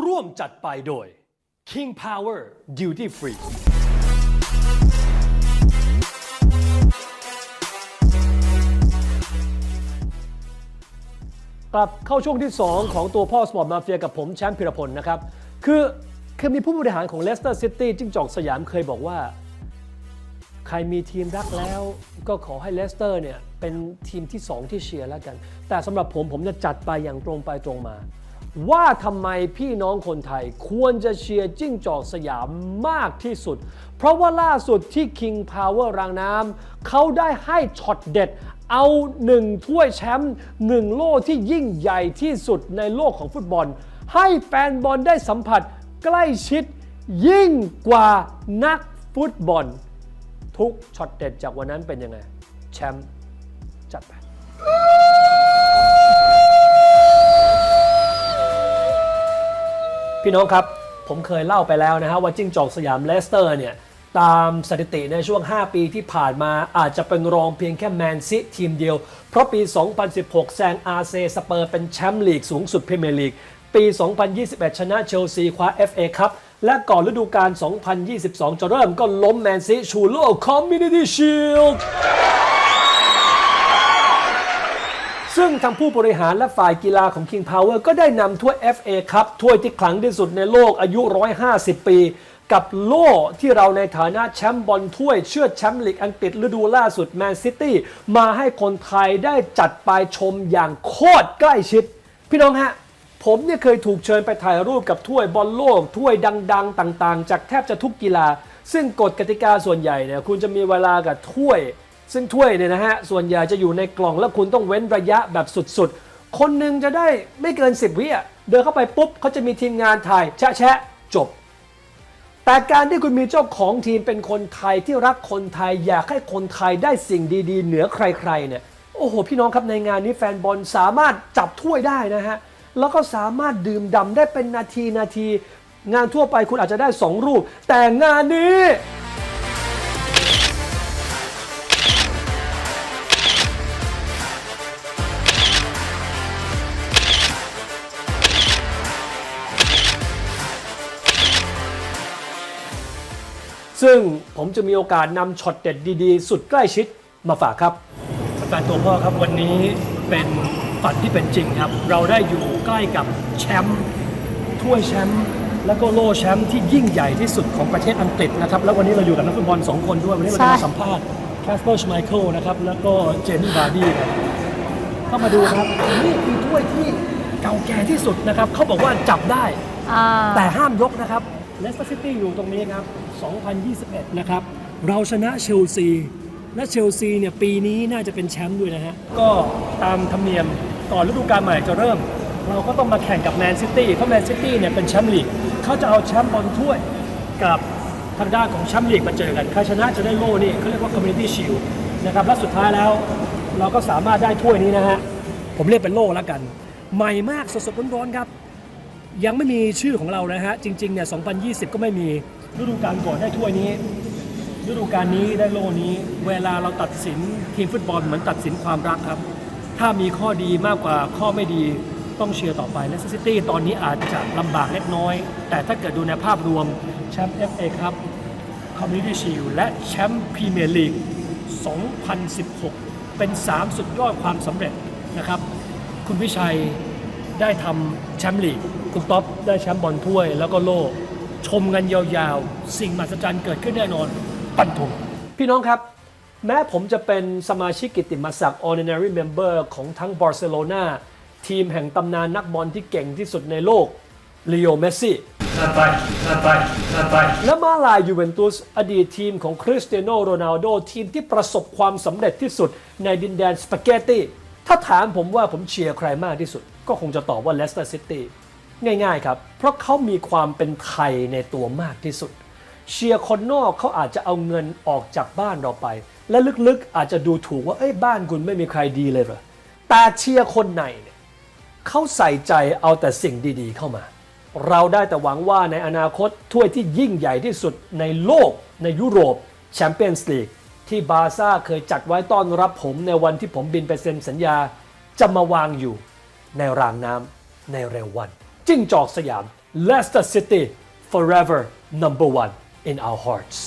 ร่วมจัดไปโดย King Power Duty Free กลับเข้าช่วงที่ 2 ของตัวพ่อสปอร์ตมาเฟียกับผมแชมป์พิรพลนะครับ คือคือมีผู้บริหารของเลสเตอร์ซิตี้จิ้งจอกสยามเคยบอกว่า ใครมีทีมรักแล้ว ก็ขอให้เลสเตอร์เนี่ยเป็นทีมที่ 2 ที่เชียร์แล้วกัน แต่สำหรับผมผมจะจัดไปอย่างตรงไปตรงมา ว่าทำไมพี่น้องคนไทยควรจะเชียร์จิ้งจอกสยามมากที่สุด เพราะว่าล่าสุดที่ King Power รางน้ำเขาได้ให้ช็อตเด็ด เอาหนึ่งถ้วยแชมป์หนึ่งโล่ที่ยิ่งใหญ่ที่สุดในโลกของฟุตบอล ให้แฟนบอลได้สัมผัสใกล้ชิดยิ่งกว่านักฟุตบอล ทุกช็อตเด็ดจากวันนั้นเป็นยังไง แชมป์จัดไป พี่น้องครับ ผมเคยเล่าไปแล้วนะฮะว่าจิ้งจอกสยามเลสเตอร์เนี่ย ตามสถิติในช่วง 5 ปีที่ผ่านมาอาจจะเป็นรองเพียงแค่แมนซิทีมเดียว เพราะปี 2016 แซงอาร์เซสเปอร์เป็นแชมป์ลีกสูงสุดพรีเมียร์ลีก ปี 2021 ชนะเชลซีคว้า FA คัพและก่อนฤดูกาล 2022 จะเริ่มก็ล้มแมนซิชูโลกคอมมิ n i ตี้ชิลด์ ซึ่งทางผู้บริหารและฝ่ายกีฬาของ King Power ก็ได้นำถ้วย FA ครับถ้วยที่ขลังที่สุดในโลกอายุ 150 ปี กับโล่ที่เราในฐานะแชมป์บอลถ้วย เชื่อดแชมป์ลีกอังกฤษฤดูล่าสุดแมนซิตี้มาให้คนไทยได้จัดไปชมอย่างโคตรใกล้ชิด พี่น้องฮะผมเนี่ยเคยถูกเชิญไปถ่ายรูปกับถ้วยบอลโลกถ้วยดัง ๆ ต่าง ๆ จากแทบจะทุกกีฬา ซึ่งกฎกติกาส่วนใหญ่เนี่ยคุณจะมีเวลากับถ้วย ซึ่งถ้วยเนี่ยนะฮะส่วนใหญ่จะอยู่ในกล่องแล้วคุณต้องเว้นระยะแบบสุดๆ คนหนึ่งจะได้ไม่เกิน 10 วิอะเดินเข้าไปปุ๊บเขาจะมีทีมงานถ่ายแชะแชะจบ แต่การที่คุณมีเจ้าของทีมเป็นคนไทยที่รักคนไทยอยากให้คนไทยได้สิ่งดีๆ เหนือใครๆเนี่ยโอ้โห พี่น้องครับในงานนี้แฟนบอลสามารถจับถ้วยได้นะฮะแล้วก็สามารถดื่มด่ำได้เป็นนาทีนาที งานทั่วไปคุณอาจจะได้ 2 รูป แต่งานนี้ ซึ่งผมจะมีโอกาสนำช็อตเด็ดดีๆ สุดใกล้ชิดมาฝากครับแฟนตัวพ่อครับวันนี้เป็นฝันที่เป็นจริงครับ เราได้อยู่ใกล้กับแชมป์ถ้วยแชมป์แล้วก็โล่แชมป์ที่ยิ่งใหญ่ที่สุดของประเทศอังกฤษนะครับ แล้ววันนี้เราอยู่กับนักฟุตบอลสองคนด้วย วันนี้เราจะมาสัมภาษณ์แคสเปอร์ชไมเคิลนะครับ แล้วก็เจนนี่บาร์ดี้ครับเข้ามาดูครับนี่คือถ้วยที่เก่าแก่ที่สุดนะครับเขาบอกว่าจับได้อ่าแต่ห้ามยกนะครับเลสเตอร์ซิตี้อยู่ตรงนี้ครับ 2021 นะครับ เราชนะเชลซี และเชลซีเนี่ยปีนี้น่าจะเป็นแชมป์ด้วยนะฮะ ก็ตามธรรมเนียมก่อนฤดูกาลใหม่จะเริ่ม เราก็ต้องมาแข่งกับแมนซิตี้เพราะแมนซิตี้เนี่ยเป็นแชมป์ลีกเขาจะเอาแชมป์บอลถ้วยกับทางด้านของแชมป์ลีกมาเจอกันใครชนะจะได้โล่นี่เขาเรียกว่า Community Shield นะครับและสุดท้ายแล้วเราก็สามารถได้ถ้วยนี้นะฮะผมเรียกเป็นโล่แล้วกัน ใหม่มากสดๆร้อนๆครับ ยังไม่มีชื่อของเรานะฮะ จริงๆเนี่ย 2020 ก็ไม่มี ฤดูกาลก่อนได้ถ้วยนี้ฤดูกาลนี้ได้โล่นี้ เวลาเราตัดสินทีมฟุตบอลเหมือนตัดสินความรักครับ ถ้ามีข้อดีมากกว่าข้อไม่ดีต้องเชียร์ต่อไปและซิตี้ตอนนี้อาจจะลำบากเล็กน้อย แต่ถ้าเกิดดูในภาพรวมแชมป์ FA ครับคอมมิ n i ตี้ชิลและแชมป์พรีเมียร์ลีก 2016 เป็น 3 สุดยอดความสำเร็จนะครับ คุณพิชัยได้ทำแชมป์ลีก คุณป๊อปได้แชมป์บอลถ้วยแล้วก็โล่ ชมกันยาวๆ สิ่งมหัศจรรย์เกิดขึ้นแน่นอนปันธงพี่น้องครับ แม้ผมจะเป็นสมาชิกกิตติมศักดิ์ honorary member ของทั้งบาร์เซโลนาทีมแห่งตำนานนักบอลที่เก่งที่สุดในโลกลีโอเมสซี่และมาลายยูเวนตุสอดีตทีมของคริสเตียโนโรนัลโดทีมที่ประสบความสำเร็จที่สุดในดินแดนสปาเกตตีถ้าถามผมว่าผมเชียร์ใครมากที่สุด ก็คงจะตอบว่าเลสเตอร์ซิตี้ ง่าย ๆ ครับ เพราะเขามีความเป็นไทยในตัวมากที่สุด เชียร์คนนอกเขาอาจจะเอาเงินออกจากบ้านเราไป และลึกๆอาจจะดูถูกว่าเอ้ยบ้านคุณไม่มีใครดีเลยเหรอแต่เชียร์คนในเนี่ยเขาใส่ใจเอาแต่สิ่งดีๆเข้ามา เราได้แต่หวังว่าในอนาคตถ้วยที่ยิ่งใหญ่ที่สุดในโลกในยุโรปแชมเปี้ยนส์ลีกที่บาซ่าเคยจัดไว้ต้อนรับผมในวันที่ผมบินไปเซ็นสัญญา จะมาวางอยู่ในรางน้ำในเร็ววัน จิ้งจอกสยาม Leicester City forever number one in our hearts